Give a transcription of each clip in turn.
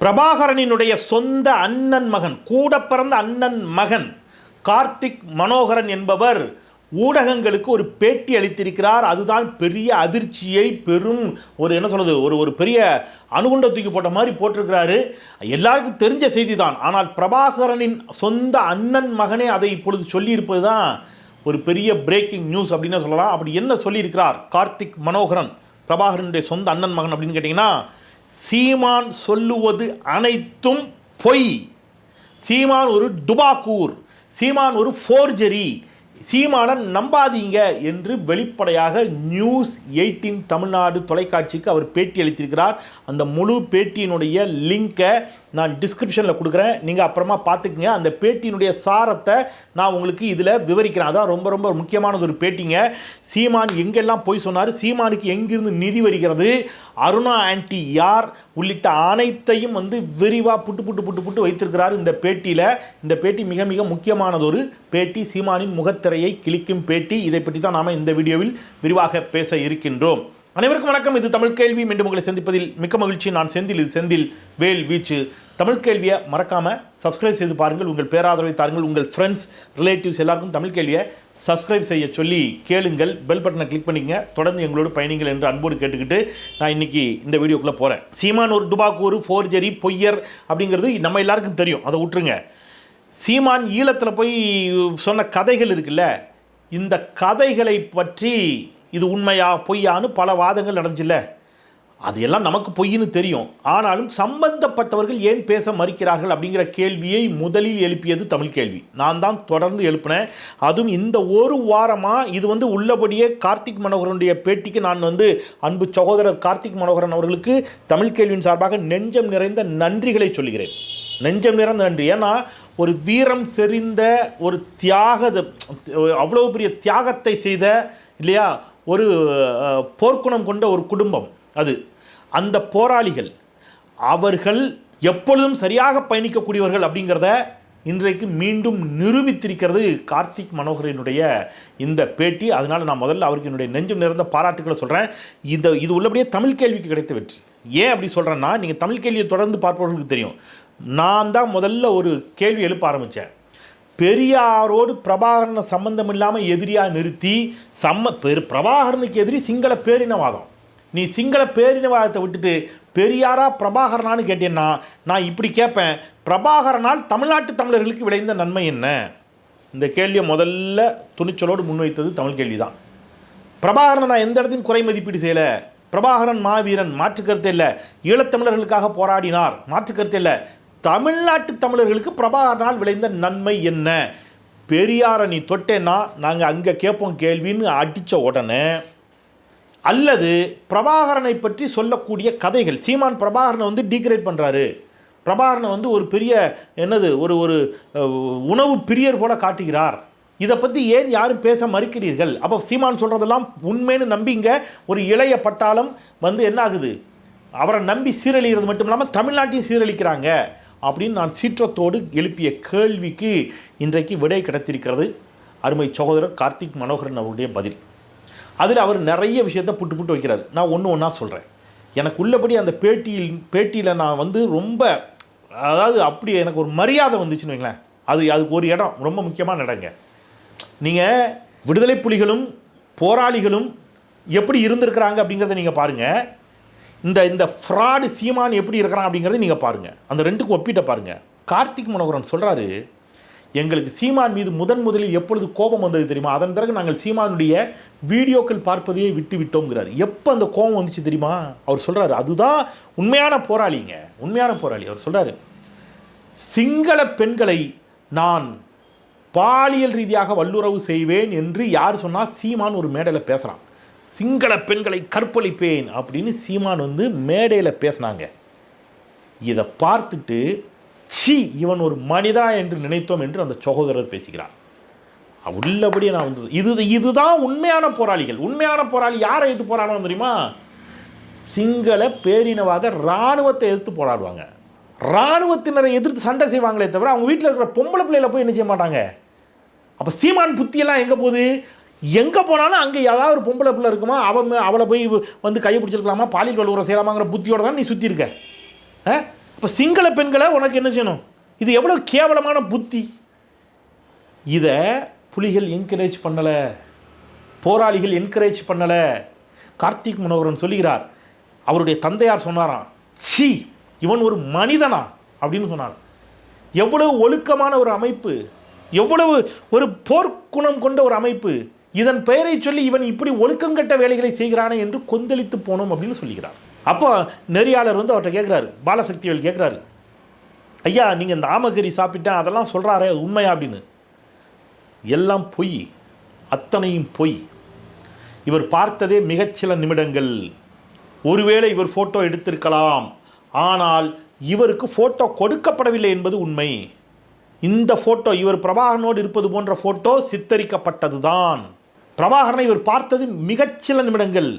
பிரபாகரனினுடைய சொந்த அண்ணன் மகன் கூட பிறந்த அண்ணன் மகன் கார்த்திக் மனோகரன் என்பவர் ஊடகங்களுக்கு ஒரு பேட்டி அளித்திருக்கிறார். அதுதான் பெரிய அதிர்ச்சியை பெரும் ஒரு என்ன சொல்கிறது ஒரு ஒரு பெரிய அணுகுண்ட தூக்கி போட்ட மாதிரி போட்டிருக்கிறாரு. எல்லாருக்கும் தெரிஞ்ச செய்தி தான் ஆனால் பிரபாகரனின் சொந்த அண்ணன் மகனே அதை இப்பொழுது சொல்லியிருப்பது தான் ஒரு பெரிய பிரேக்கிங் நியூஸ் அப்படின்னு சொல்லலாம். அப்படி என்ன சொல்லியிருக்கிறார் கார்த்திக் மனோகரன் பிரபாகரனுடைய சொந்த அண்ணன் மகன் அப்படின்னு கேட்டிங்கன்னா சீமான் சொல்லுவது அனைத்தும் பொய். சீமான் ஒரு டுபாக்கூர். சீமான் ஒரு ஃபோர்ஜரி. சீமானை நம்பாதீங்க என்று வெளிப்படையாக நியூஸ் எயிட்டீன் தமிழ்நாடு தொலைக்காட்சிக்கு அவர் பேட்டி அளித்திருக்கிறார். அந்த முழு பேட்டியினுடைய லிங்கை நான் டிஸ்கிரிப்ஷனில் கொடுக்குறேன். நீங்கள் அப்புறமா பார்த்துக்குங்க. அந்த பேட்டியினுடைய சாரத்தை நான் உங்களுக்கு இதில் விவரிக்கிறேன். அதான் ரொம்ப ரொம்ப முக்கியமானது ஒரு பேட்டிங்க. சீமான் எங்கெல்லாம் போய் சொன்னார்? சீமானுக்கு எங்கிருந்து நிதி வருகிறது? அருணா ஆன்டி யார்? உள்ளிட்ட அனைத்தையும் வந்து விரிவாக புட்டு புட்டு புட்டு புட்டு வைத்திருக்கிறார் இந்த பேட்டியில். இந்த பேட்டி மிக மிக முக்கியமானதொரு பேட்டி. சீமானின் முகத்திரையை கிழிக்கும் பேட்டி. இதை பற்றி தான் நாம் இந்த வீடியோவில் விரிவாக பேச இருக்கின்றோம். அனைவருக்கும் வணக்கம். இது தமிழ் கேள்வி. மீண்டும் உங்களை சந்திப்பதில் மிக்க மகிழ்ச்சி. நான் செந்தில். இது செந்தில் வேல் வீச்சு. தமிழ் கேள்வியை மறக்காமல் சப்ஸ்கிரைப் செய்து பாருங்கள். உங்கள் பேராதரவை தாருங்கள். உங்கள் ஃப்ரெண்ட்ஸ் ரிலேட்டிவ்ஸ் எல்லாருக்கும் தமிழ் கேள்வியை சப்ஸ்கிரைப் செய்ய சொல்லி கேளுங்கள். பெல் பட்டனை கிளிக் பண்ணிக்கங்க. தொடர்ந்து எங்களோடு பயணிங்கள் என்று அன்போடு கேட்டுக்கிட்டு நான் இன்னைக்கு இந்த வீடியோக்குள்ளே போகிறேன் சீமான் ஒரு டுபாக்கூர் ஃபோர்ஜரி பொய்யர் அப்படிங்கிறது நம்ம எல்லாருக்கும் தெரியும். அதை விட்டுருங்க. சீமான் ஈழத்தில் போய் சொன்ன கதைகள் இருக்குல்ல இந்த கதைகளை பற்றி இது உண்மையா பொய்யான்னு பல வாதங்கள் நடந்துச்சுல்ல? அது எல்லாம் நமக்கு பொய்ன்னு தெரியும். ஆனாலும் சம்பந்தப்பட்டவர்கள் ஏன் பேச மறுக்கிறார்கள் அப்படிங்கிற கேள்வியை முதலில் எழுப்பியது தமிழ் கேள்வி. நான் தான் தொடர்ந்து எழுப்பினேன். அதுவும் இந்த ஒரு வாரமாக இது வந்து உள்ளபடியே கார்த்திக் மனோகரனுடைய பேட்டிக்கு நான் வந்து அன்பு சகோதரர் கார்த்திக் மனோகரன் அவர்களுக்கு தமிழ் கேள்வியின் சார்பாக நெஞ்சம் நிறைந்த நன்றிகளை சொல்கிறேன் நெஞ்சம் நிறைந்த நன்றி. ஏன்னா ஒரு வீரம் செறிந்த ஒரு தியாக அவ்வளோ பெரிய தியாகத்தை செய்த இல்லையா? ஒரு போர்க்குணம் கொண்ட ஒரு குடும்பம் அது. அந்த போராளிகள் அவர்கள் எப்பொழுதும் சரியாக பயணிக்கக்கூடியவர்கள் அப்படிங்கிறத இன்றைக்கு மீண்டும் நிரூபித்திருக்கிறது கார்த்திக் மனோகரனுடைய இந்த பேட்டி. அதனால் நான் முதல்ல அவருக்கு என்னுடைய நெஞ்சம் நிறைந்த பாராட்டுகளை சொல்கிறேன் இந்த இது உள்ளபடியே தமிழ் கேள்விக்கு கிடைத்த வெற்றி. ஏன் அப்படி சொல்கிறேன்னா நீங்கள் தமிழ் கேள்வியை தொடர்ந்து பார்ப்பவர்களுக்கு தெரியும். நான் தான் முதல்ல ஒரு கேள்வி எழுப்ப ஆரம்பித்தேன் பெரியாரோடு பிரபாகரனை சம்பந்தம் இல்லாமல் எதிரியாக நிறுத்தி சம்ம பெரு பிரபாகரனுக்கு எதிரி சிங்கள பேரினவாதம். நீ சிங்கள பேரினவாதத்தை விட்டுட்டு பெரியாரா பிரபாகரனான்னு கேட்டேன்னா நான் இப்படி கேட்பேன் பிரபாகரனால் தமிழ்நாட்டு தமிழர்களுக்கு விளைந்த நன்மை என்ன? இந்த கேள்வியை முதல்ல துணிச்சலோடு முன்வைத்தது தமிழ் கேள்வி தான் பிரபாகரனை நான் எந்த இடத்தையும் குறை மதிப்பீடு செய்யலை. பிரபாகரன் மாவீரன் மாற்றுக்கருத்து இல்லை. ஈழத்தமிழர்களுக்காக போராடினார். மாற்றுக்கருத்து இல்லை. தமிழ்நாட்டு தமிழர்களுக்கு பிரபாகரனால் விளைந்த நன்மை என்ன? பெரியாரை நீ தொட்டேன்னா நாங்கள் அங்கே கேட்போம் கேள்வின்னு அடித்த உடனே அல்லது பிரபாகரனை பற்றி சொல்லக்கூடிய கதைகள். சீமான் பிரபாகரனை வந்து டீக்ரேட் பண்ணுறாரு பிரபாகரனை வந்து ஒரு பெரிய என்னது ஒரு ஒரு உணவு பிரியர் போல காட்டுகிறார். இதை பற்றி ஏன் யாரும் பேச மறுக்கிறீர்கள்? அப்போ சீமான் சொல்கிறதெல்லாம் உண்மைன்னு நம்பிங்க. ஒரு இளைய பட்டாளம் வந்து என்ன ஆகுது? அவரை நம்பி சீரழிகிறது மட்டும் இல்லாமல் தமிழ்நாட்டையும் சீரழிக்கிறாங்க. அப்படின்னு நான் சீற்றத்தோடு எழுப்பிய கேள்விக்கு இன்றைக்கு விடை கிடைத்திருக்கிறது அருமை சகோதரர் கார்த்திக் மனோகரன் அவருடைய பதில். அதில் அவர் நிறைய விஷயத்தை புட்டு புட்டு வைக்கிறார். நான் ஒன்று ஒன்றா சொல்கிறேன் எனக்கு உள்ளபடி அந்த பேட்டியில் பேட்டியில் நான் வந்து ரொம்ப அதாவது அப்படி எனக்கு ஒரு மரியாதை வந்துச்சுன்னு வைங்களேன். அது அதுக்கு ஒரு இடம் ரொம்ப முக்கியமான இடங்க நீங்கள் விடுதலை புலிகளும் போராளிகளும் எப்படி இருந்திருக்கிறாங்க அப்படிங்கிறத நீங்கள் பாருங்கள் இந்த இந்த ஃப்ராடு சீமான் எப்படி இருக்கிறான் அப்படிங்கிறத நீங்கள் பாருங்கள் அந்த ரெண்டுக்கும் ஒப்பிட்ட பாருங்கள் கார்த்திக் மனோகரன் சொல்கிறாரு எங்களுக்கு சீமான் மீது முதன் முதலில் எப்பொழுது கோபம் வந்தது தெரியுமா? அதன் பிறகு நாங்கள் சீமானுடைய வீடியோக்கள் பார்ப்பதையே விட்டு விட்டோங்கிறார் எப்போ அந்த கோபம் வந்துச்சு தெரியுமா? அவர் சொல்கிறாரு அதுதான் உண்மையான போராளிங்க. உண்மையான போராளி. அவர் சொல்கிறாரு சிங்கள பெண்களை நான் பாலியல் ரீதியாக வல்லுறவு செய்வேன் என்று யார் சொன்னால் சீமான் ஒரு மேடையில் பேசுகிறான் சிங்கள பெண்களை கற்பழிப்பேன் அப்படின்னு சீமான் வந்து மேடையில் பேசினாங்க. இதை பார்த்துட்டு சி இவன் ஒரு மனிதா என்று நினைத்தோம் என்று அந்த சகோதரர் பேசுகிறார். உள்ளபடியே நான் வந்து இது இதுதான் உண்மையான போராளிகள். உண்மையான போராளி யாரை எதிர்த்து போராடுவாங்க தெரியுமா? சிங்கள பேரினவாத இராணுவத்தை எதிர்த்து போராடுவாங்க. இராணுவத்தினரை எதிர்த்து சண்டை செய்வாங்களே தவிர அவங்க வீட்டில் இருக்கிற பொம்பளை பிள்ளைகளை போய் என்ன செய்ய மாட்டாங்க? அப்போ சீமான் புத்தியெல்லாம் எங்கே போகுது? எங்கே போனாலும் அங்கே ஏதாவது ஒரு பொம்பளை பிள்ளை இருக்குமா? அவன் அவளை போய் வந்து கையை பிடிச்சிருக்கலாமா? பாலியல் வலுவரம் செய்யலாமாங்கிற புத்தியோட தான் நீ சுற்றி இருக்க. ஆ? இப்போ சிங்கள பெண்களை உனக்கு என்ன செய்யணும்? இது எவ்வளோ கேவலமான புத்தி. இதை புலிகள் என்கரேஜ் பண்ணலை. போராளிகள் என்கரேஜ் பண்ணலை. கார்த்திக் மனோகரன் சொல்லுகிறார். அவருடைய தந்தையார் சொன்னாராம். சி இவன் ஒரு மனிதனா? அப்படின்னு சொன்னார். எவ்வளவு ஒழுக்கமான ஒரு அமைப்பு. எவ்வளவு ஒரு போர்க்குணம் கொண்ட ஒரு அமைப்பு. இதன் பெயரை சொல்லி இவன் இப்படி ஒழுக்கம் கெட்ட வேலைகளை செய்கிறானே என்று கொந்தளித்து போனோம் அப்படின்னு சொல்லுகிறார் அப்போ நெறியாளர் வந்து அவர்கிட்ட கேட்குறாரு பாலசக்திவேல் கேட்குறாரு ஐயா நீங்கள் இந்த ஆமகரி சாப்பிட்டேன் அதெல்லாம் சொல்கிறாரே உண்மையா? அப்படின்னு. எல்லாம் பொய் அத்தனையும் பொய். இவர் பார்த்ததே மிகச்சில நிமிடங்கள். ஒருவேளை இவர் ஃபோட்டோ எடுத்திருக்கலாம். ஆனால் இவருக்கு ஃபோட்டோ கொடுக்கப்படவில்லை என்பது உண்மை. இந்த ஃபோட்டோ இவர் பிரபாகரனோடு இருப்பது போன்ற ஃபோட்டோ சித்தரிக்கப்பட்டது தான் பிரபாகரனை இவர் பார்த்தது மிகச்சில நிமிடங்கள்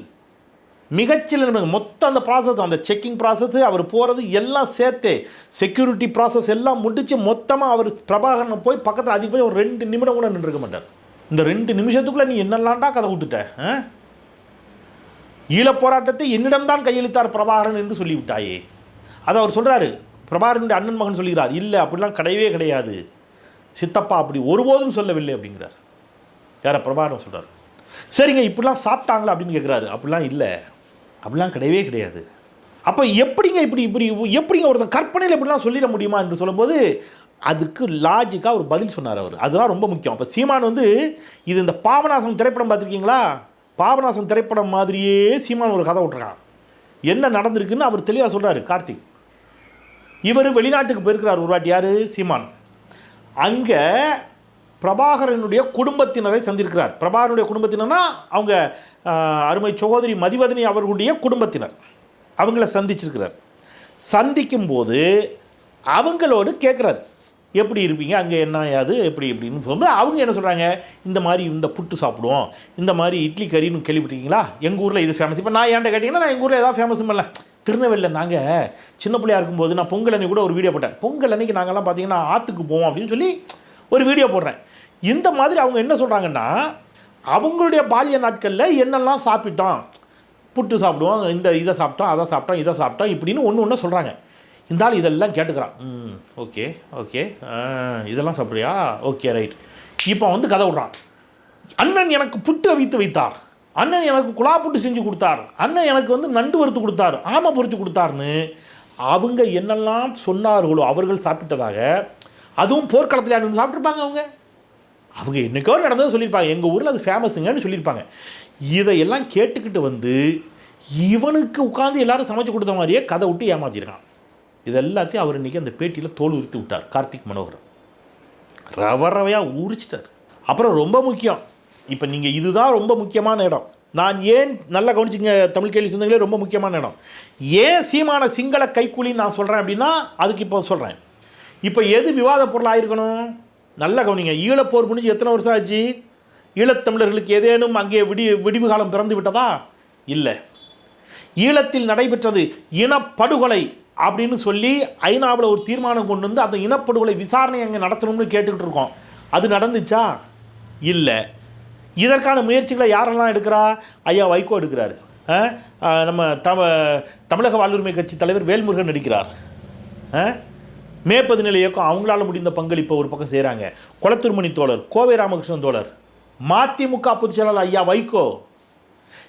மிகச்சில நிமிடங்கள். மொத்தம் அந்த ப்ராசஸ் அந்த செக்கிங் ப்ராசஸ்ஸு அவர் போகிறது எல்லாம் சேர்த்தே செக்யூரிட்டி ப்ராசஸ் எல்லாம் முடித்து மொத்தமாக அவர் பிரபாகரனை போய் பக்கத்தில் அதுக்கு போய் ஒரு ரெண்டு நிமிடம் கூட நின்றுக்க மாட்டார். இந்த ரெண்டு நிமிஷத்துக்குள்ளே நீ என்னெல்லாம்டா கதை விட்டுட்ட ஆ? ஈழப் போராட்டத்தை என்னிடம்தான் கையெழுத்தார் பிரபாகரன் என்று சொல்லிவிட்டாயே. அதை அவர் சொல்கிறாரு பிரபாகரனுடைய அண்ணன் மகன் சொல்கிறார் இல்லை அப்படிலாம் கிடையவே கிடையாது. சித்தப்பா அப்படி ஒருபோதும் சொல்லவில்லை அப்படிங்கிறார். யாரை பிரபாகரன் சொல்கிறார் சரிங்க இப்படிலாம் சாப்பிட்டாங்களா அப்படின்னு கேட்குறாரு அப்படிலாம் இல்லை. அப்படிலாம் கிடையவே கிடையாது. அப்போ எப்படிங்க இப்படி இப்படி எப்படிங்க ஒருத்தன் கற்பனையில் இப்படிலாம் சொல்லிட முடியுமா என்று சொல்லும்போது அதுக்கு லாஜிக்காக ஒரு பதில் சொன்னார் அவர். அதுதான் ரொம்ப முக்கியம். அப்போ சீமான் வந்து இது இந்த பாபநாசம் திரைப்படம் பார்த்துருக்கீங்களா? பாபநாசம் திரைப்படம் மாதிரியே சீமான் ஒரு கதை விட்டுருக்கான் என்ன நடந்திருக்குன்னு அவர் தெளிவாக சொல்கிறாரு கார்த்திக். இவர் வெளிநாட்டுக்கு போயிருக்கிறார் ஒரு வாட்டி யார்? சீமான். அங்கே பிரபாகரனுடைய குடும்பத்தினரை சந்திருக்கிறார். பிரபாகரனுடைய குடும்பத்தினர்னா அவங்க அருமை சகோதரி மதிவதனி அவர்களுடைய குடும்பத்தினர். அவங்கள சந்திச்சிருக்கிறார். சந்திக்கும் போது அவங்களோடு கேட்குறாரு எப்படி இருப்பீங்க? அங்கே என்ன யாது எப்படி எப்படின்னு சொல்லும்போது அவங்க என்ன சொல்கிறாங்க இந்த மாதிரி இந்த புட்டு சாப்பிடுவோம். இந்த மாதிரி இட்லி கறின்னு கேள்விப்பட்டிருக்கீங்களா? எங்கள் ஊரில் இது ஃபேமஸ் இப்போ நான் ஏன்ட்ட கேட்டிங்கன்னா நான் எங்கள் ஊரில் எதாவது ஃபேமஸும் பண்ணல திருநெல்வேலியில் நாங்கள் சின்ன பிள்ளையா இருக்கும்போது நான் பொங்கல் அன்னைக்கு கூட ஒரு வீடியோ போட்டேன். பொங்கல் அன்னைக்கு நாங்கள்லாம் பார்த்தீங்கன்னா ஆற்றுக்கு போவோம் அப்படின்னு சொல்லி ஒரு வீடியோ போடுறேன். இந்த மாதிரி அவங்க என்ன சொல்கிறாங்கன்னா அவங்களுடைய பால்ய நாட்களில் என்னெல்லாம் சாப்பிட்டோம் புட்டு சாப்பிடுவோம் இந்த இதை சாப்பிட்டோம் அதை சாப்பிட்டோம் இதை சாப்பிட்டோம் இப்படின்னு ஒன்று ஒன்று சொல்கிறாங்க இந்த ஆள் இதெல்லாம் கேட்டுக்கிறான். ம் ஓகே ஓகே இதெல்லாம் சாப்பிட்றியா? Okay right. இப்போ வந்து கதை விட்றான். அண்ணன் எனக்கு புட்டு அவித்து வைத்தார். அண்ணன் எனக்கு குழா புட்டு செஞ்சு கொடுத்தார். அண்ணன் எனக்கு வந்து நண்டு வறுத்து கொடுத்தார். ஆமை பொறிச்சு கொடுத்தாருன்னு அவங்க என்னெல்லாம் சொன்னார்களோ அவர்கள் சாப்பிட்டதாக அதுவும் போர்க்களத்தில் யாரும் சாப்பிட்ருப்பாங்க அவங்க? அவங்க என்னைக்கோ நடந்ததை சொல்லியிருப்பாங்க. எங்கள் ஊரில் அது ஃபேமஸுங்கன்னு சொல்லியிருப்பாங்க. இதையெல்லாம் கேட்டுக்கிட்டு வந்து இவனுக்கு உட்காந்து எல்லாரும் சமைச்சு கொடுத்த மாதிரியே கதை விட்டு ஏமாத்திருக்கான். இது எல்லாத்தையும் அவர் இன்றைக்கி அந்த பேட்டியில் தோல் உறுத்தி விட்டார் கார்த்திக் மனோகரன். ரவ ரவையாக உரிச்சிட்டார். அப்புறம் ரொம்ப முக்கியம். இப்போ நீங்கள் இதுதான் ரொம்ப முக்கியமான இடம். நான் ஏன் நல்லா கவனிச்சிங்க தமிழ் கேள்வி சொந்தங்களே ரொம்ப முக்கியமான இடம். ஏன் சீமான சிங்கள கைக்கூலின்னு நான் சொல்கிறேன் அப்படின்னா அதுக்கு இப்போ சொல்கிறேன் இப்போ எது விவாத பொருளாக இருக்கணும் நல்லா கவனிங்க. ஈழப்போர் முடிஞ்சு எத்தனை வருஷம் ஆச்சு? ஈழத்தமிழர்களுக்கு ஏதேனும் அங்கே விடி விடிவு காலம் பிறந்து விட்டதா? இல்லை. ஈழத்தில் நடைபெற்றது இனப்படுகொலை அப்படின்னு சொல்லி ஐநாவில் ஒரு தீர்மானம் கொண்டு வந்து அந்த இனப்படுகொலை விசாரணை அங்கே நடத்தணும்னு கேட்டுக்கிட்டு இருக்கோம். அது நடந்துச்சா? இல்லை. இதற்கான முயற்சிகளை யாரெல்லாம் எடுக்கிறா? ஐயா வைகோ எடுக்கிறாரு. ஆ? நம்ம தம தமிழக வாழ்வுரிமை கட்சி தலைவர் வேல்முருகன் நடிக்கிறார். ஆ? மே பதினேழு இயக்கம் அவங்களால முடிந்த பங்களிப்பை ஒரு பக்கம் செய்கிறாங்க குளத்திருமணி தோழர் கோவை ராமகிருஷ்ணன் தோழர் மதிமுக பொதுச் செயலாளர் ஐயா வைகோ.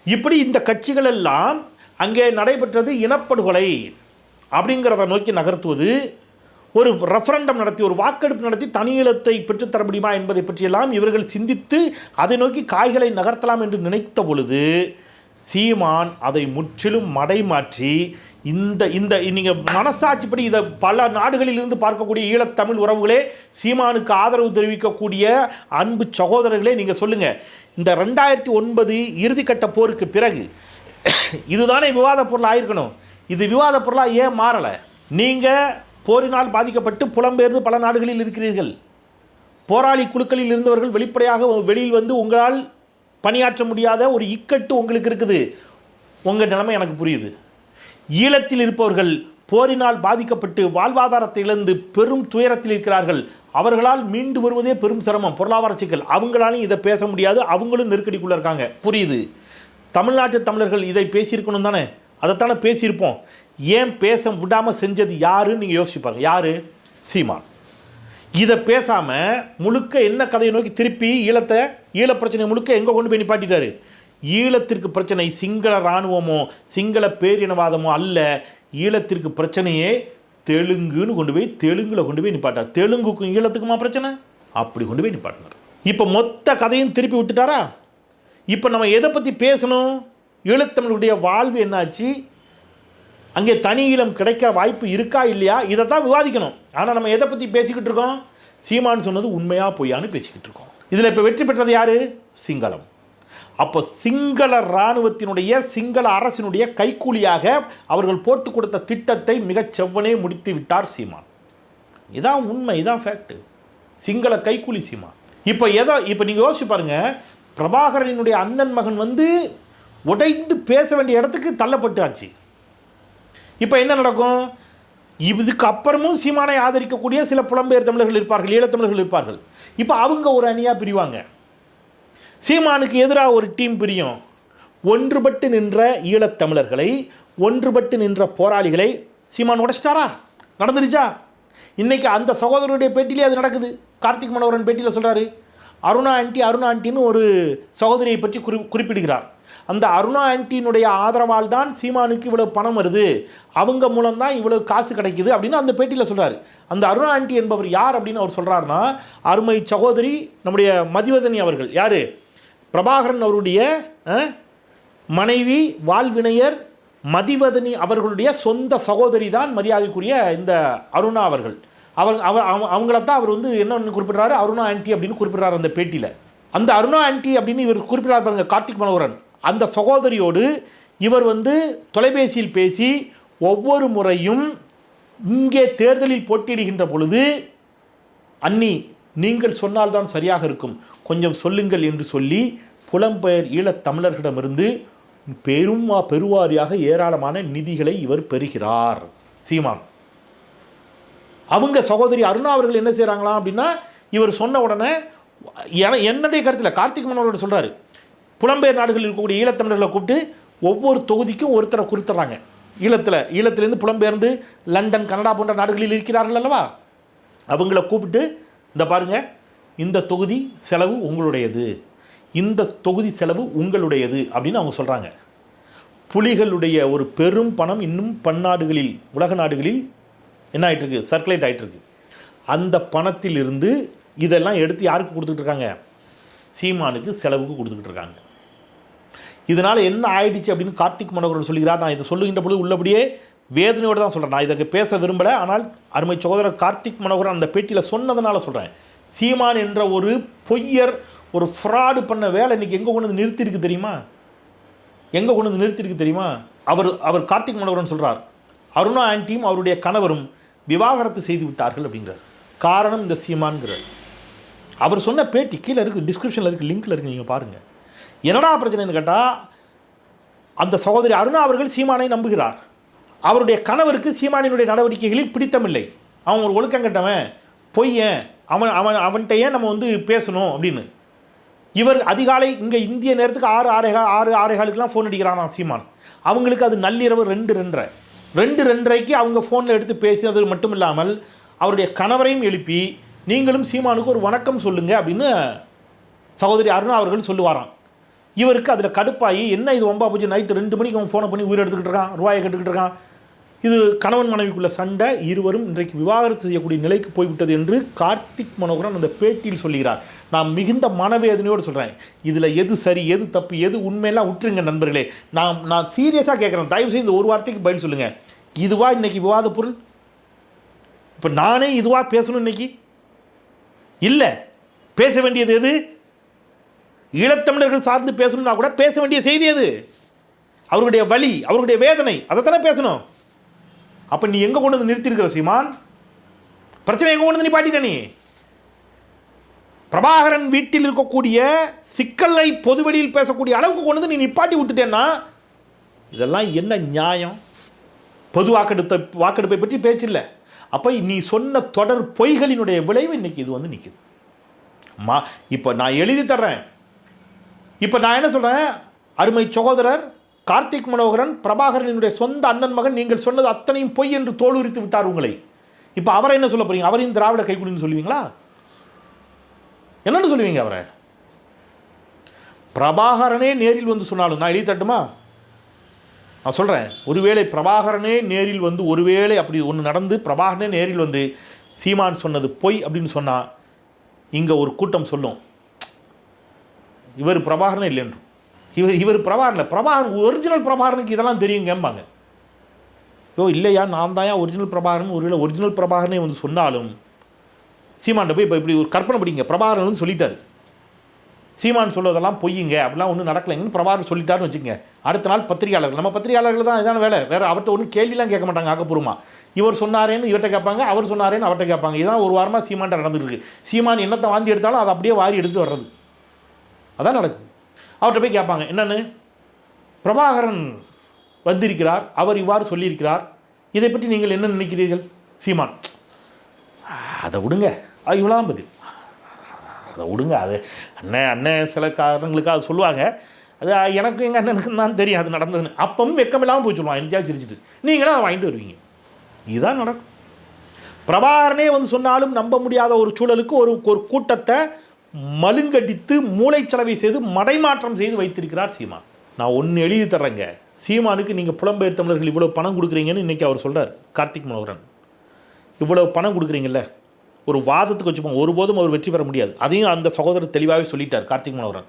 இப்படி இந்த கட்சிகள் எல்லாம் அங்கே நடைபெற்றது இனப்படுகொலை அப்படிங்கிறத நோக்கி நகர்த்துவது ஒரு ரெஃபரண்டம் நடத்தி ஒரு வாக்கெடுப்பு நடத்தி தனியிலத்தை பெற்றுத்தர முடியுமா என்பதை பற்றியெல்லாம் இவர்கள் சிந்தித்து அதை நோக்கி காய்களை நகர்த்தலாம் என்று நினைத்த பொழுது சீமான் அதை முற்றிலும் மடைமாற்றி இந்த இந்த நீங்கள் மனசாட்சிப்படி இதை பல நாடுகளிலிருந்து பார்க்கக்கூடிய ஈழத்தமிழ் உறவுகளே சீமானுக்கு ஆதரவு தெரிவிக்கக்கூடிய அன்பு சகோதரர்களே நீங்கள் சொல்லுங்கள் இந்த ரெண்டாயிரத்தி ஒன்பது இறுதிக்கட்ட போருக்கு பிறகு இதுதானே விவாத பொருள் ஆயிருக்கணும். இது விவாத பொருளாக ஏன் மாறலை? நீங்கள் போரினால் பாதிக்கப்பட்டு புலம்பெயர்ந்து பல நாடுகளில் இருக்கிறீர்கள். போராளி குழுக்களில் இருந்தவர்கள் வெளிப்படையாக வெளியில் வந்து உங்களால் பணியாற்ற முடியாத ஒரு இக்கட்டு உங்களுக்கு இருக்குது. உங்கள் நிலைமை எனக்கு புரியுது. ஈழத்தில் இருப்பவர்கள் போரினால் பாதிக்கப்பட்டு வாழ்வாதாரத்தை இழந்து பெரும் துயரத்தில் இருக்கிறார்கள். அவர்களால் மீண்டு வருவதே பெரும் சிரமம். பொருளாதார சிக்கல். அவங்களாலையும் இதை பேச முடியாது. அவங்களும் நெருக்கடிக்குள்ளே இருக்காங்க. புரியுது. தமிழ்நாட்டு தமிழர்கள் இதை பேசியிருக்கணும் தானே? அதைத்தானே பேசியிருப்போம். ஏன் பேச விடாமல் செஞ்சது யாருன்னு நீங்கள் யோசிச்சு யார்? சீமான். இதை பேசாமல் முழுக்க என்ன கதையை நோக்கி திருப்பி ஈழத்தை ஈழ பிரச்சனை முழுக்க எங்கே கொண்டு போய் நிப்பாட்டிட்டாரு? ஈழத்திற்கு பிரச்சனை சிங்கள இராணுவமோ சிங்கள பேரினவாதமோ அல்ல. ஈழத்திற்கு பிரச்சனையே தெலுங்குன்னு கொண்டு போய் தெலுங்கில் கொண்டு போய் நிப்பாட்டார். தெலுங்குக்கும் ஈழத்துக்குமா பிரச்சனை? அப்படி கொண்டு போய் நிப்பாட்டினார். இப்போ மொத்த கதையும் திருப்பி விட்டுட்டாரா? இப்போ நம்ம எதை பற்றி பேசணும்? ஈழத்தமிழுடைய வாழ்வு என்னாச்சு? அங்கே தனி ஈழம் கிடைக்கிற வாய்ப்பு இருக்கா இல்லையா? இதை தான் விவாதிக்கணும். ஆனால் நம்ம எதை பற்றி பேசிக்கிட்டு இருக்கோம்? சீமான் சொன்னது உண்மையாக பொய்யான்னு பேசிக்கிட்டு இருக்கோம். இதில் இப்போ வெற்றி பெற்றது யார்? சிங்களம். அப்போ சிங்கள இராணுவத்தினுடைய சிங்கள அரசினுடைய கைக்கூலியாக அவர்கள் போட்டு கொடுத்த திட்டத்தை மிகச் செவ்வனே முடித்து விட்டார் சீமான். இதான் உண்மை இதான் ஃபேக்ட் சிங்கள கைக்கூலி சீமான். இப்போ எதோ இப்போ நீங்கள் யோசிச்சு பாருங்கள் பிரபாகரனினுடைய அண்ணன் மகன் வந்து உடைந்து பேச வேண்டிய இடத்துக்கு தள்ளப்பட்டு ஆச்சு. இப்போ என்ன நடக்கும்? இதுக்கு அப்புறமும் சீமானை ஆதரிக்கக்கூடிய சில புலம்பெயர் தமிழர்கள் இருப்பார்கள் ஈழத்தமிழர்கள் இருப்பார்கள். இப்போ அவங்க ஒரு அணியாக பிரிவாங்க. சீமானுக்கு எதிராக ஒரு டீம் பிரியும். ஒன்றுபட்டு நின்ற ஈழத்தமிழர்களை ஒன்றுபட்டு நின்ற போராளிகளை சீமான் உடைச்சிட்டாரா? நடந்துடுச்சா? இன்றைக்கி அந்த சகோதரருடைய பேட்டிலே அது நடக்குது. கார்த்திக் மனோகரன் பேட்டியில் சொல்கிறாரு அருணா ஆண்டி அருணா ஆண்டின்னு ஒரு சகோதரியை பற்றி குறி குறிப்பிடுகிறார். அந்த அருணா ஆண்டியினுடைய ஆதரவால் தான் சீமானுக்கு இவ்வளவு பணம் வருது. அவங்க மூலம் தான் இவ்வளவு காசு கிடைக்குது அப்படின்னு அந்த பேட்டியில் சொல்கிறார் அந்த அருணா ஆண்டி என்பவர் யார் அப்படின்னு அவர் சொல்கிறாருன்னா அருமை சகோதரி நம்முடைய மதிவதனி அவர்கள். யார்? பிரபாகரன் அவருடைய மனைவி வாழ்வினையர் மதிவதனி அவர்களுடைய சொந்த சகோதரி தான் மரியாதைக்குரிய இந்த அருணா அவர்கள். அவர் அவர் அவ- அவங்களத்தான் அவர் வந்து என்னென்னு குறிப்பிடுறாரு? அருணா ஆன்டி அப்படின்னு குறிப்பிடுறாரு அந்த பேட்டியில். அந்த அருணா ஆன்டி அப்படின்னு இவர் குறிப்பிட்டார் பாருங்க கார்த்திக் மனோகரன். அந்த சகோதரியோடு இவர் வந்து தொலைபேசியில் பேசி ஒவ்வொரு முறையும் இங்கே தேர்தலில் போட்டியிடுகின்ற பொழுது அன்னி நீங்கள் சொன்னால்தான் சரியாக இருக்கும். கொஞ்சம் சொல்லுங்கள் என்று சொல்லி புலம்பெயர் ஈழத் தமிழர்களிடமிருந்து பெரும் பெருவாரியாக ஏராளமான நிதிகளை இவர் பெறுகிறார். சீமான். அவங்க சகோதரி அருணா அவர்கள் என்ன செய்கிறாங்களாம் அப்படின்னா இவர் சொன்ன உடனே என- என்னுடைய கருத்தில் கார்த்திக் மன்னரோட சொல்கிறாரு புலம்பெயர் நாடுகளில் இருக்கக்கூடிய ஈழத்தமிழர்களை கூப்பிட்டு ஒவ்வொரு தொகுதிக்கும் ஒருத்தரை குறித்துறாங்க. ஈழத்தில் ஈழத்திலேருந்து புலம்பெயர்ந்து லண்டன் கனடா போன்ற நாடுகளில் இருக்கிறார்கள் அல்லவா? அவங்கள கூப்பிட்டு இந்த பாருங்க இந்த தொகுதி செலவு உங்களுடையது. இந்த தொகுதி செலவு உங்களுடையது அப்படின்னு அவங்க சொல்கிறாங்க புலிகளுடைய ஒரு பெரும் பணம் இன்னும் பன்னாடுகளில் உலக நாடுகளில் என்ன ஆகிட்டுருக்கு சர்க்குலேட் ஆகிட்டுருக்கு அந்த பணத்திலிருந்து இதெல்லாம் எடுத்து யாருக்கு கொடுத்துட்டு இருக்காங்க? சீமானுக்கு செலவுக்கு கொடுத்துக்கிட்டு இருக்காங்க. இதனால் என்ன ஆயிடுச்சு அப்படின்னு கார்த்திக் மனோகரன் சொல்லுகிறார். நான் இதை சொல்லுகின்ற பொழுது உள்ளபடியே வேதனையோடு தான் சொல்கிறேன் நான் இதற்கு பேச விரும்பலை. ஆனால் அருமை சகோதரர் கார்த்திக் மனோகரன் அந்த பேட்டியில் சொன்னதுனால சொல்கிறேன் சீமான் என்ற ஒரு பொய்யர் ஒரு ஃப்ராடு பண்ண வேலை இன்னைக்கு எங்கே கொண்டு வந்து நிறுத்தியிருக்கு தெரியுமா? எங்கே கொண்டு வந்து நிறுத்தியிருக்கு தெரியுமா? அவர் அவர் கார்த்திக் மனோகரன் சொல்கிறார் அருணா ஆண்டியும் அவருடைய கணவரும் விவாகரத்து செய்து விட்டார்கள் அப்படிங்கிறார். காரணம் இந்த சீமான்கிறார். அவர் சொன்ன பேட்டி கீழே இருக்குது டிஸ்கிரிப்ஷனில் இருக்குது லிங்க்கில் இருக்குது நீங்கள் பாருங்கள் என்னடா பிரச்சனைன்னு கேட்டால் அந்த சகோதரி அருணா அவர்கள் சீமானை நம்புகிறார். அவருடைய கணவருக்கு சீமானினுடைய நடவடிக்கைகளில் பிடித்தமில்லை. அவன் ஒரு ஒழுக்கம் கட்டவன் பொய்யன் அவன் அவன் அவன்கிட்ட ஏன் நம்ம வந்து பேசணும் அப்படின்னு. இவர் அதிகாலை இங்கே இந்திய நேரத்துக்கு ஆறு ஆறே ஆறு ஆறே காலுக்கெலாம் ஃபோன் அடிக்கிறானா சீமான். அவங்களுக்கு அது நள்ளிரவு ரெண்டு ரெண்டரை. ரெண்டு ரெண்டரைக்கு அவங்க ஃபோனில் எடுத்து பேசினது மட்டும் இல்லாமல் அவருடைய கணவரையும் எழுப்பி நீங்களும் சீமானுக்கு ஒரு வணக்கம் சொல்லுங்கள் அப்படின்னு சகோதரி அருணா அவர்கள் சொல்லுவாராம். இவருக்கு அதில் கடுப்பாகி என்ன இது ஒம்பா போச்சு நைட்டு ரெண்டு மணிக்கு அவன் ஃபோனை பண்ணி உயிர் எடுத்துக்கிட்டு இருக்கான் ரூபாயை கட்டுக்கிட்டு இருக்கான்? இது கணவன் மனைவிக்குள்ள சண்டை இருவரும் இன்றைக்கு விவாகரத்து செய்யக்கூடிய நிலைக்கு போய்விட்டது என்று கார்த்திக் மனோகரன் அந்த பேட்டியில் சொல்கிறார். நான் மிகுந்த மனவேதனையோடு சொல்கிறேன் இதில் எது சரி எது தப்பு எது உண்மையெல்லாம் விட்டுருங்க நண்பர்களே. நான் நான் சீரியஸாக கேட்குறேன். தயவு செய்து இந்த ஒரு வார்த்தைக்கு பதில் சொல்லுங்கள் இதுவா இன்னைக்கு விவாத பொருள்? இப்போ நானே இதுவாக பேசணும் இன்னைக்கு? இல்லை. பேச வேண்டியது எது? ஈழத்தமிழர்கள் சார்ந்து பேசணும்னா கூட பேச வேண்டிய செய்தி அது. அவருடைய வலி அவருடைய வேதனை அதைத்தானே பேசணும். அப்போ நீ எங்கே கொண்டு வந்து நிறுத்தியிருக்கிற சீமான்? பிரச்சனை எங்கே கொண்டு வந்து நீ பாட்டிட்ட நீ? பிரபாகரன் வீட்டில் இருக்கக்கூடிய சிக்கலை பொதுவெளியில் பேசக்கூடிய அளவுக்கு கொண்டு வந்து நீ நிப்பாட்டி விட்டுட்டேன்னா இதெல்லாம் என்ன நியாயம்? பொது வாக்கெடுத்த வாக்கெடுப்பை பற்றி பேச்சில்லை. அப்போ நீ சொன்ன தொடர் பொய்களினுடைய விளைவு இன்னைக்கு இது வந்து நிற்குது மா இப்போ நான் எழுதி தர்றேன். இப்போ நான் என்ன சொல்கிறேன் அருமை சகோதரர் கார்த்திக் மனோகரன் பிரபாகரனுடைய சொந்த அண்ணன் மகன் நீங்கள் சொன்னது அத்தனையும் பொய் என்று தோலுரித்து விட்டார் உங்களை. இப்போ அவரை என்ன சொல்ல போகிறீங்க அவரையும் திராவிட கைக்குடின்னு சொல்லுவீங்களா? என்னென்னு சொல்லுவீங்க அவரை? பிரபாகரனே நேரில் வந்து சொன்னாலும் நான் எழுதி தட்டுமா நான் சொல்கிறேன் ஒருவேளை பிரபாகரனே நேரில் வந்து ஒருவேளை அப்படி ஒன்று நடந்து பிரபாகரனே நேரில் வந்து சீமான் சொன்னது பொய் அப்படின்னு சொன்னால் இங்கே ஒரு கூட்டம் சொல்லும். இவர் பிரபாகரனே இல்லைன்றும். இவர் இவர் பிரபாகரன் பிரபாகரன் ஒரிஜினல் பிரபாகரனுக்கு இதெல்லாம் தெரியுங்கம்பாங்க. யோ இல்லையா நான் தான் ஒரிஜினல் பிரபாகரன். ஒருவேளை ஒரிஜினல் பிரபாகரனே வந்து சொன்னாலும் சீமான்ட்ட போய் இப்போ இப்படி ஒரு கற்பனை படிங்க. பிரபாகரன் வந்து சொல்லிட்டாரு. சீமான் சொல்வதெல்லாம் பொய்யுங்க. அப்படிலாம் ஒன்றும் நடக்கலைங்கன்னு பிரபாகரன் சொல்லிட்டாருன்னு வச்சுக்கோங்க. அடுத்த நாள் பத்திரிகையாளர்கள் நம்ம பத்திரிகையாளர்கள் தான் இதான வேலை. வேறு அவர்கிட்ட ஒன்றும் கேள்விலாம் கேட்க மாட்டாங்க ஆக்கப்பூர்வமா. இவர் சொன்னாரேன்னு இவர்கிட்ட கேட்பாங்க அவர் சொன்னாரேன்னு அவர்கிட்ட கேட்பாங்க. இதான் ஒரு வாரமாக சீமான்ட்ட நடந்துருக்கு சீமான் என்னத்தை வாந்தி எடுத்தாலும் அதை அப்படியே வாரி எடுத்து வர்றது. அதான் நடக்குது. அவர்கிட்ட போய் கேட்பாங்க என்னென்னு? பிரபாகரன் வந்திருக்கிறார் அவர் இவ்வாறு சொல்லியிருக்கிறார். இதை பற்றி நீங்கள் என்ன நினைக்கிறீர்கள்? சீமான் அதை விடுங்க. அது இவ்வளோதான் பதில். அதை விடுங்க அது அண்ணன் அண்ணன் சில காரணங்களுக்கு அது சொல்லுவாங்க. அது எனக்கு எங்கள் அண்ணனுக்கும் தான் தெரியும் அது நடந்ததுன்னு. அப்பவும் வெக்கமில்லாமல் போய் சொல்லுவான் எனக்கா சிரிச்சிட்டு. நீங்களும் அதை வாங்கிட்டு வருவீங்க. இதுதான் நடக்கும். பிரபாகரனே வந்து சொன்னாலும் நம்ப முடியாத ஒரு சூழலுக்கு ஒரு ஒரு கூட்டத்தை மலுங்கடித்து மூளைச்சலவை செய்து மடைமாற்றம் செய்து வைத்திருக்கிறார் சீமான். நான் ஒன்று எழுதி தர்றேங்க. சீமானுக்கு நீங்கள் புலம்பெயர் தமிழர்கள் இவ்வளோ பணம் கொடுக்குறீங்கன்னு இன்றைக்கி அவர் சொல்கிறார் கார்த்திக் மனோகரன். இவ்வளோ பணம் கொடுக்குறீங்கல்ல ஒரு வாதத்துக்கு வச்சுப்போம் ஒருபோதும் அவர் வெற்றி பெற முடியாது. அதையும் அந்த சகோதரர் தெளிவாகவே சொல்லிட்டார் கார்த்திக் மனோகரன்.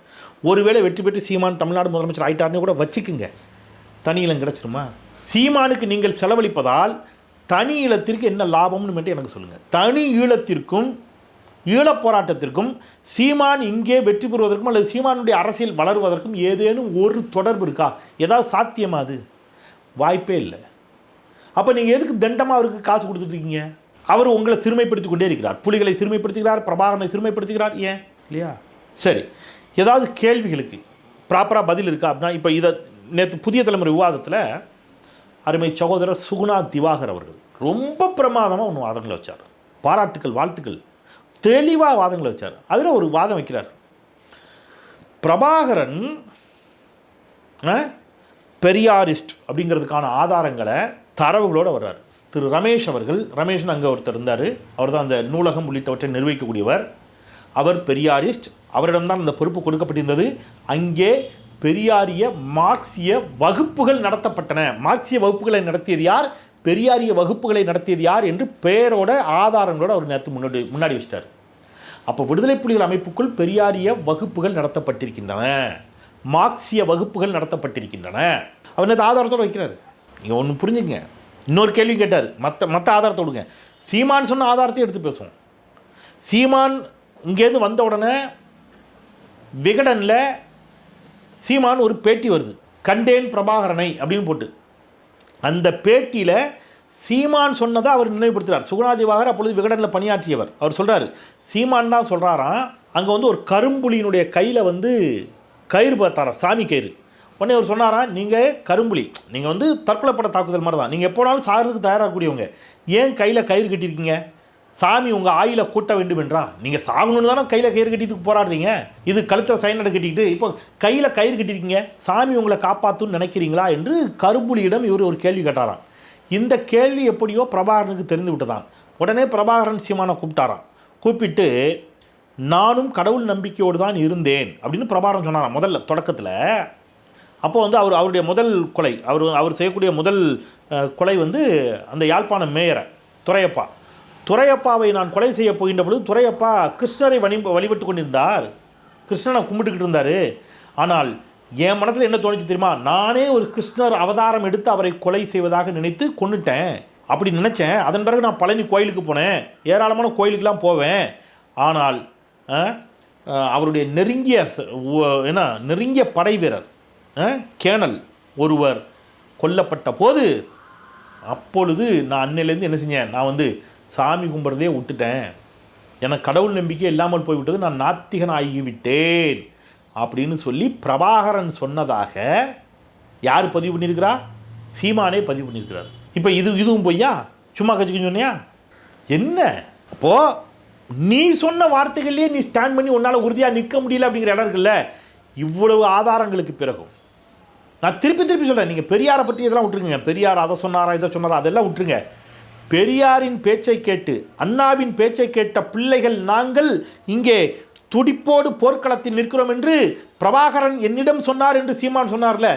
ஒருவேளை வெற்றி பெற்று சீமான் தமிழ்நாடு முதலமைச்சர் ஆயிட்டார்னே கூட வச்சுக்குங்க. தனி இளம் கிடச்சிருமா? சீமானுக்கு நீங்கள் செலவழிப்பதால் தனி ஈழத்திற்கு என்ன லாபம்னு மட்டும் எனக்கு சொல்லுங்கள் தனி ஈழத்திற்கும் ஈழப் போராட்டத்திற்கும் சீமான் இங்கே வெற்றி பெறுவதற்கும் அல்லது சீமானுடைய அரசியல் வளருவதற்கும் ஏதேனும் ஒரு தொடர்பு இருக்கா? ஏதாவது சாத்தியமா அது? வாய்ப்பே இல்லை. அப்போ நீங்கள் எதுக்கு தண்டமாக அவருக்கு காசு கொடுத்துட்ருக்கீங்க அவர் உங்களை சிறுமைப்படுத்தி கொண்டே இருக்கிறார். புலிகளை சிறுமைப்படுத்துகிறார் பிரபாகரனை சிறுமைப்படுத்துகிறார் ஏன்? இல்லையா? சரி. ஏதாவது கேள்விகளுக்கு ப்ராப்பராக பதில் இருக்கா அப்படின்னா இப்போ இதை நேற்று புதிய தலைமுறை விவாதத்தில் அருமை சகோதரர் சுகுணா திவாகர் அவர்கள் ரொம்ப பிரமாதமாக ஒன்று வாதங்களை வச்சார். பாராட்டுக்கள் வாழ்த்துக்கள். தெளிவாக வாதங்களை வச்சார். அதில் ஒரு வாதம் வைக்கிறார். பிரபாகரன் ஆ, பெரியாரிஸ்ட் அப்படிங்கிறதுக்கான ஆதாரங்களை தரவுகளோடு வர்றார். திரு ரமேஷ் அவர்கள் ரமேஷ்னு அங்கே ஒருத்தர் இருந்தார். அவர் தான் அந்த நூலகம் உள்ளிட்டவற்றை நிர்வகிக்கக்கூடியவர். அவர் பெரியாரிஸ்ட். அவரிடம்தான் அந்த பொறுப்பு கொடுக்கப்பட்டிருந்தது. அங்கே பெரியாரிய மார்க்சிய வகுப்புகள் நடத்தப்பட்டன. மார்க்சிய வகுப்புகளை நடத்தியது யார்? பெரியாரிய வகுப்புகளை நடத்தியது யார் என்று பெயரோட ஆதாரங்களோட அவர் நேற்று முன்னாடி முன்னாடி வச்சிட்டார். அப்போ விடுதலை புலிகள் அமைப்புக்குள் பெரியாரிய வகுப்புகள் நடத்தப்பட்டிருக்கின்றன. மார்க்சிய வகுப்புகள் நடத்தப்பட்டிருக்கின்றன. அவர் நேற்று ஆதாரத்தோடு வைக்கிறார். நீங்கள் ஒன்று புரிஞ்சுங்க இன்னொரு கேள்வி கேட்டார். மற்ற மற்ற ஆதாரத்தை விடுங்க. சீமான் சொன்ன ஆதாரத்தை எடுத்து பேசுவோம். சீமான் இங்கேருந்து வந்த உடனே விகடனில் சீமான் ஒரு பேட்டி வருது. கண்டேன் பிரபாகரனை அப்படின்னு போட்டு. அந்த பேட்டியில் சீமான் சொன்னதை அவர் நினைவுபடுத்துகிறார் சுகுணாதிவாகர் அப்பொழுது விகடனில் பணியாற்றியவர். அவர் சொல்கிறார் சீமான் தான் சொல்கிறாராம் அங்கே வந்து ஒரு கரும்புலியினுடைய கையில் வந்து கயிறு பார்த்தாராம் சாமி கயிறு. உடனே அவர் சொன்னாராம் நீங்கள் கரும்புலி நீங்கள் வந்து தற்கொலைப்பட தாக்குதல் மாதிரி தான். நீங்கள் எப்போனாலும் சாகிறதுக்கு தயாராகக்கூடியவங்க ஏன் கையில் கயிறு கட்டியிருக்கீங்க? சாமி உங்கள் ஆயில கூட்ட வேண்டும் என்றா? நீங்கள் சாகணும்னு தானே கையில் கயிறு கட்டிட்டு போராடுறீங்க? இது கழுத்தில் சைனடை கட்டிக்கிட்டு இப்போ கையில் கயிறு கட்டிருக்கீங்க. சாமி உங்களை காப்பாற்றுன்னு நினைக்கிறீங்களா என்று கருப்புலியிடம் இவர் ஒரு கேள்வி கேட்டாராம். இந்த கேள்வி எப்படியோ பிரபாகரனுக்கு தெரிந்து விட்டதான் உடனே பிரபாகரன் சீமான கூப்பிட்டாராம். கூப்பிட்டு நானும் கடவுள் நம்பிக்கையோடு தான் இருந்தேன் அப்படின்னு பிரபாகரன் சொன்னாராம் முதல்ல தொடக்கத்தில். அப்போது வந்து அவர் அவருடைய முதல் கொலை அவர் அவர் செய்யக்கூடிய முதல் கொலை வந்து அந்த யாழ்ப்பாணம் மேயரை துரையப்பா. துரையப்பாவை நான் கொலை செய்ய போகின்ற பொழுது துறையப்பா கிருஷ்ணரை வழி வழிபட்டு கொண்டிருந்தார். கிருஷ்ணனை கும்பிட்டுக்கிட்டு இருந்தார். ஆனால் என் மனசில் என்ன தோணுச்சு தெரியுமா? நானே ஒரு கிருஷ்ணர் அவதாரம் எடுத்து அவரை கொலை செய்வதாக நினைத்து கொன்னுட்டேன். அப்படி நினச்சேன். அதன் பிறகு நான் பழனி கோயிலுக்கு போனேன். ஏராளமான கோயிலுக்கெல்லாம் போவேன். ஆனால் அவருடைய நெருங்கிய ச- என்ன நெருங்கிய படை வீரர் அஹ், கேணல் ஒருவர் கொல்லப்பட்ட போது அப்பொழுது நான் அன்னையிலேருந்து என்ன செஞ்சேன்? நான் வந்து சாமி கும்பிட்றதே விட்டுட்டேன். எனக்கு கடவுள் நம்பிக்கை இல்லாமல் போய்விட்டது நான் நாத்திகன் ஆகிவிட்டேன் அப்படின்னு சொல்லி பிரபாகரன் சொன்னதாக யார் பதிவு பண்ணியிருக்கிறா? சீமானே பதிவு பண்ணியிருக்கிறார். இப்போ இது இதுவும் பொய்யா? சும்மா கட்சிக்கு சொன்னியா? என்ன? அப்போ நீ சொன்ன வார்த்தைகள்லேயே நீ ஸ்டாண்ட் பண்ணி உன்னால் உறுதியாக நிற்க முடியல அப்படிங்கிற இடம் இருக்குல்ல இவ்வளவு ஆதாரங்களுக்கு பிறகும். நான் திருப்பி திருப்பி சொல்கிறேன் நீங்கள் பெரியாரை பற்றி இதெல்லாம் விட்டுருங்க. பெரியார் அதை சொன்னாரா இதை சொன்னாரா அதெல்லாம் விட்டுருங்க. பெரியாரின் பேச்சை கேட்டு அண்ணாவின் பேச்சை கேட்ட பிள்ளைகள் நாங்கள் இங்கே துடிப்போடு போர்க்களத்தில் நிற்கிறோம் என்று பிரபாகரன் என்னிடம் சொன்னார் என்று சீமான் சொன்னார்ல.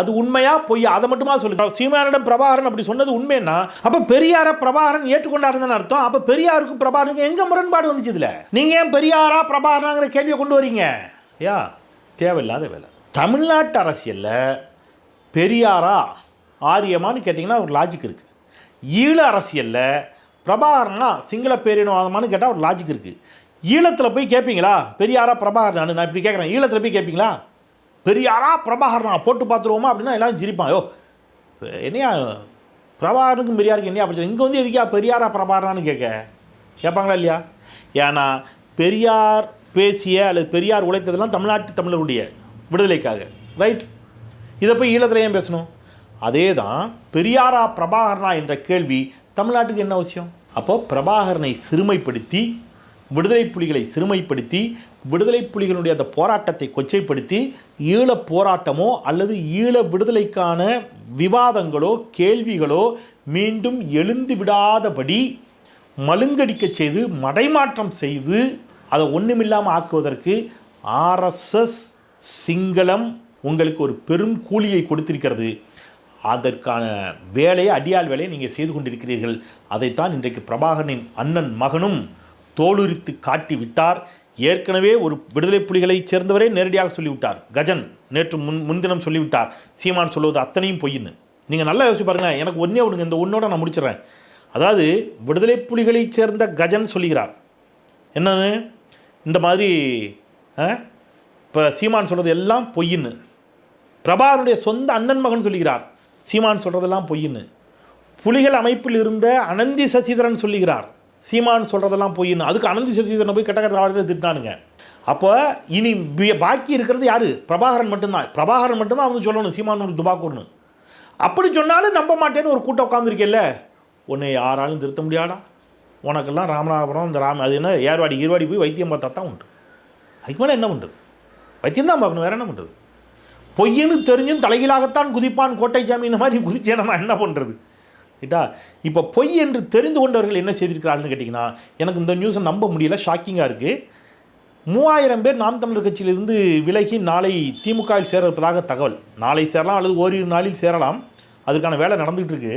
அது உண்மையா? பொய்யா? அதை மட்டுமா சொல்லுங்க. சீமானிடம் பிரபாகரன் அப்படி சொன்னது உண்மைன்னா அப்ப பெரியார பிரபாகரன் ஏற்றுக்கொண்டாருன்னு அர்த்தம். அப்ப பெரியாருக்கும் பிரபாகரனுக்கும் எங்க முரண்பாடு வந்துச்சு இதுல? நீங்க ஏன் பெரியாரா பிரபாகரனாங்கிற கேள்வியை கொண்டு வரீங்க? யா தேவையில்லாத வேலை. தமிழ்நாட்டு அரசியல்ல பெரியாரா ஆரியமான்னு கேட்டிங்கன்னா ஒரு லாஜிக் இருக்குது ஈழ அரசியலில் பிரபாகரனா சிங்கள பேரினவாதமானு கேட்டால் ஒரு லாஜிக் இருக்குது ஈழத்தில் போய் கேட்பீங்களா பெரியாரா பிரபாகரனான்னு நான் இப்படி கேட்குறேன் ஈழத்தில் போய் கேட்பீங்களா பெரியாரா பிரபாகரனா போட்டு பார்த்துருவோமா அப்படின்னா எல்லாரும் சிரிப்பான் யோ என்னையா பிரபாகரனுக்கும் பெரியாருக்கு என்னையா பிரச்சனை? இங்கே வந்து எதுக்கியா பெரியாரா பிரபாகரனான்னு கேட்க? கேட்பாங்களா இல்லையா? ஏன்னா பெரியார் பேசிய அல்லது பெரியார் உழைத்ததெல்லாம் தமிழ்நாட்டு தமிழருடைய விடுதலைக்காக ரைட் இதை போய் ஈழத்தில் ஏன் பேசணும்? அதே தான் பெரியாரா பிரபாகரனா என்ற கேள்வி தமிழ்நாட்டுக்கு என்ன அவசியம்? அப்போது பிரபாகரனை சிறுமைப்படுத்தி விடுதலை புலிகளை சிறுமைப்படுத்தி விடுதலை புலிகளுடைய அந்த போராட்டத்தை கொச்சைப்படுத்தி ஈழப் போராட்டமோ அல்லது ஈழ விடுதலைக்கான விவாதங்களோ கேள்விகளோ மீண்டும் எழுந்து விடாதபடி மழுங்கடிக்க செய்து மடைமாற்றம் செய்து அதை ஒன்றுமில்லாமல் ஆக்குவதற்கு ஆர்எஸ்எஸ் சிங்களம் உங்களுக்கு ஒரு பெரும் கூலியை கொடுத்திருக்கிறது. அதற்கான வேலையை அடியால் வேலையை நீங்கள் செய்து கொண்டிருக்கிறீர்கள். அதைத்தான் இன்றைக்கு பிரபாகரனின் அண்ணன் மகனும் தோலுரித்து காட்டி விட்டார். ஏற்கனவே ஒரு விடுதலை புலிகளைச் சேர்ந்தவரே நேரடியாக சொல்லிவிட்டார். கஜன் நேற்று முன் முன்தினம் சொல்லிவிட்டார். சீமான் சொல்வது அத்தனையும் பொய்ன்னு நீங்கள் நல்லா யோசிச்சு பாருங்கள் எனக்கு ஒன்றே ஒன்று இந்த ஒன்றோட நான் முடிச்சிடுறேன். அதாவது விடுதலை புலிகளைச் சேர்ந்த கஜன் சொல்லுகிறார். என்னன்னு இந்த மாதிரி இப்போ சீமான் சொல்கிறது எல்லாம் பொய்ன்னு பிரபாகருடைய சொந்த அண்ணன் மகன் சொல்லுகிறார். சீமான் சொல்கிறதெல்லாம் பொய்ன்னு. புலிகள் அமைப்பில் இருந்த அனந்தி சசிதரன் சொல்லுகிறார். சீமான் சொல்கிறதெல்லாம் பொய்ன்னு. அதுக்கு அனந்தி சசிதரனை போய் கெட்ட கட்ட திட்டானுங்க. அப்போ இனி பாக்கி இருக்கிறது யார்? பிரபாகரன் மட்டும்தான். பிரபாகரன் மட்டும்தான் வந்து சொல்லணும். சீமான் ஒரு துபாக்கூர்னு அப்படி சொன்னாலும் நம்ப மாட்டேன்னு ஒரு கூட்டம் உட்காந்துருக்கேல்ல உன்னை யாராலும் திருத்த முடியாடா உனக்கெல்லாம் ராமநாதபுரம் இந்த ராம அது என்ன ஏர்வாடி ஈர்வாடி போய் வைத்தியம் பார்த்தா தான் உண்டு. அதுக்கு மேலே என்ன பண்ணுறது வைத்தியம் தான் பார்க்கணும். வேறு என்ன பண்ணுறது பொய்ன்னு தெரிஞ்சும் தலைகீழாகத்தான் குதிப்பான் கோட்டை சாமி இந்த மாதிரி குதிச்சேன்னா நான் என்ன பண்ணுறது ரைட்டா இப்போ பொய் என்று தெரிந்து கொண்டவர்கள் என்ன செய்திருக்கிறார்கள்னு கேட்டிங்கன்னா எனக்கு இந்த நியூஸை நம்ப முடியல ஷாக்கிங்காக இருக்குது மூவாயிரம் பேர் நாம் தமிழர் கட்சியிலிருந்து விலகி நாளை திமுகவில் சேர இருப்பதாக தகவல். நாளை சேரலாம் அல்லது ஓரிரு நாளில் சேரலாம். அதுக்கான வேலை நடந்துகிட்டு இருக்கு.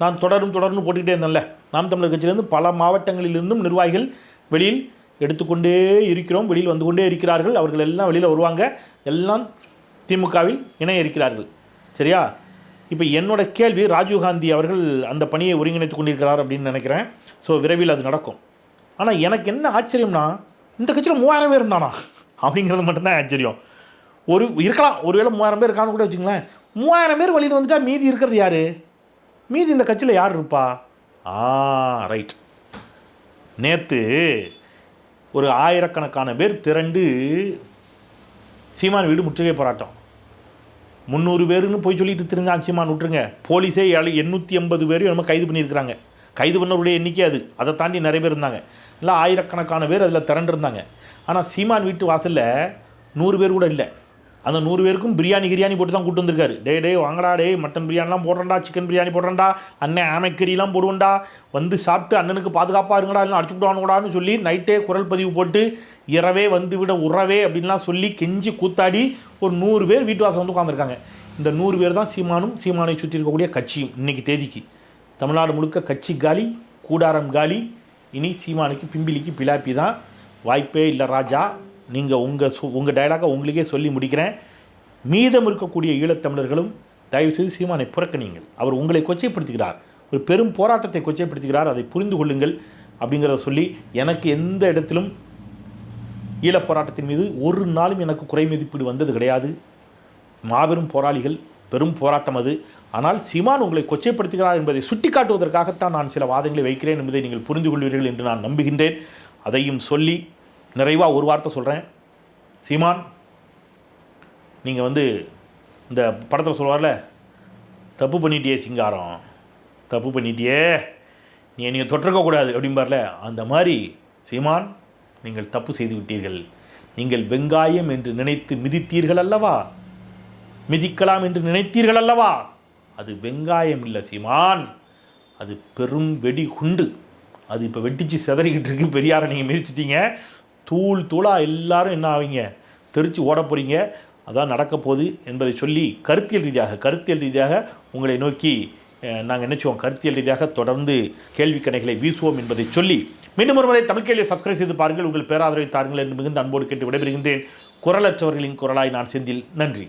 நான் தொடரும் தொடர்ந்து போட்டுக்கிட்டே இருந்தேன்ல. நாம் தமிழர் கட்சியிலிருந்து பல மாவட்டங்களிலிருந்தும் நிர்வாகிகள் வெளியில் எடுத்துக்கொண்டே இருக்கிறோம். வெளியில் வந்து கொண்டே இருக்கிறார்கள். அவர்கள் எல்லாம் வெளியில் வருவாங்க. எல்லாம் திமுகவில் இணைய இருக்கிறார்கள் சரியா? இப்போ என்னோட கேள்வி ராஜீவ்காந்தி அவர்கள் அந்த பணியை ஒருங்கிணைத்து கொண்டிருக்கிறார் அப்படின்னு நினைக்கிறேன். ஸோ விரைவில் அது நடக்கும். ஆனால் எனக்கு என்ன ஆச்சரியம்னா இந்த கட்சியில் மூவாயிரம் பேர் இருந்தானா? அப்படிங்கிறது மட்டும்தான் ஆச்சரியம். ஒரு இருக்கலாம். ஒருவேளை மூவாயிரம் பேர் இருக்கான்னு கூட வச்சுங்களேன் மூவாயிரம் பேர் வழியில் வந்துட்டால் மீதி இருக்கிறது யார்? மீதி இந்த கட்சியில் யார் இருப்பா? ஆ ரைட் நேற்று ஒரு ஆயிரக்கணக்கான பேர் திரண்டு சீமான் வீடு முற்றுகை போராட்டம். முந்நூறு பேருன்னு போய் சொல்லிட்டு திருங்க சீமான் விட்டுருங்க. போலீஸே ஏழு எண்ணூற்றி எண்பது பேரும் நம்ம கைது பண்ணியிருக்கிறாங்க. கைது பண்ணவருடைய எண்ணிக்கை அது. அதை தாண்டி நிறைய பேர் இருந்தாங்க. இல்லை ஆயிரக்கணக்கான பேர் அதில் திரண்டிருந்தாங்க. ஆனால் சீமான் வீட்டு வாசலில் நூறு பேர் கூட இல்லை. அந்த நூறு பேருக்கும் பிரியாணி கிரியாணி போட்டு தான் கூட்டு வந்திருக்காரு. டே டே வாங்கடா டே மட்டன் பிரியாணிலாம் போடுறேன்டா சிக்கன் பிரியாணி போடுறேன்டா அண்ணன் ஆமைக்கறிலாம் போடுவேன்டா. வந்து சாப்பிட்டு அண்ணனுக்கு பாதுகாப்பாக இருங்கடா இல்லை அடிச்சு விடுவானுங்கடான்னு சொல்லி நைட்டே குரல் பதிவு போட்டு இரவே வந்து விட உறவே அப்படின்லாம் சொல்லி கெஞ்சி கூத்தாடி ஒரு நூறு பேர் வீட்டு வாசல் வந்து உட்காந்துருக்காங்க இந்த நூறு பேர் தான் சீமானும் சீமானை சுற்றி இருக்கக்கூடிய கட்சியும் இன்றைக்கி தேதிக்கு. தமிழ்நாடு முழுக்க கட்சி காலி கூடாரம் காலி இனி சீமானுக்கு பிம்பிலிக்கு பிலாப்பி தான். வாய்ப்பே இல்லை ராஜா. நீங்கள் உங்கள் சு உங்கள் டைலாகை உங்களுக்கே சொல்லி முடிக்கிறேன். மீதம் இருக்கக்கூடிய ஈழத்தமிழர்களும் தயவுசெய்து சீமானை புறக்கணிங்கள் அவர் உங்களை கொச்சைப்படுத்துகிறார் ஒரு பெரும் போராட்டத்தை கொச்சைப்படுத்துகிறார் அதை புரிந்து கொள்ளுங்கள் அப்படிங்கிறத சொல்லி எனக்கு எந்த இடத்திலும் ஈழப் போராட்டத்தின் மீது ஒரு நாளும் எனக்கு குறை மதிப்பீடு வந்தது கிடையாது. மாபெரும் போராளிகள் பெரும் போராட்டம் அது. ஆனால் சீமான் உங்களை கொச்சைப்படுத்துகிறார் என்பதை சுட்டிக்காட்டுவதற்காகத்தான் நான் சில வாதங்களை வைக்கிறேன் என்பதை நீங்கள் புரிந்து கொள்வீர்கள் என்று நான் நம்புகின்றேன். அதையும் சொல்லி நிறைவாக ஒரு வார்த்தை சொல்கிறேன் சீமான் நீங்கள் வந்து இந்த படத்தில் சொல்லுவார்ல தப்பு பண்ணிட்டியே சிங்காரம் தப்பு பண்ணிட்டியே நீ என்னையை தொட்டிருக்கக்கூடாது அப்படிம்பார்ல. அந்த மாதிரி சீமான் நீங்கள் தப்பு செய்து விட்டீர்கள் நீங்கள் வெங்காயம் என்று நினைத்து மிதித்தீர்கள் அல்லவா? மிதிக்கலாம் என்று நினைத்தீர்கள் அல்லவா? அது வெங்காயம் இல்லை சீமான். அது பெரும் வெடி குண்டு. அது இப்போ வெட்டிச்சு செதறிக்கிட்டு இருக்கு. பெரியாரை நீங்கள் மிதிச்சிட்டீங்க. தூள் தூளாக எல்லாரும் என்ன ஆவீங்க? தெரிச்சு ஓட போகிறீங்க அதான் நடக்க போகுது என்பதை சொல்லி கருத்தியல் ரீதியாக கருத்தியல் ரீதியாக உங்களை நோக்கி நாங்கள் நினைச்சுவோம் கருத்தியல் ரீதியாக தொடர்ந்து கேள்வி கணைகளை வீசுவோம் என்பதை சொல்லி மீண்டும் ஒரு முறை தமிழ் கேள்வியை சப்ஸ்கிரைப் செய்து பாருங்கள். உங்கள் பேராதரவை தாருங்கள் என்று மிகுந்த அன்போடு கேட்டு விடைபெறுகின்றேன். குரலற்றவர்களின் குரலாய் நான் செந்தில். நன்றி.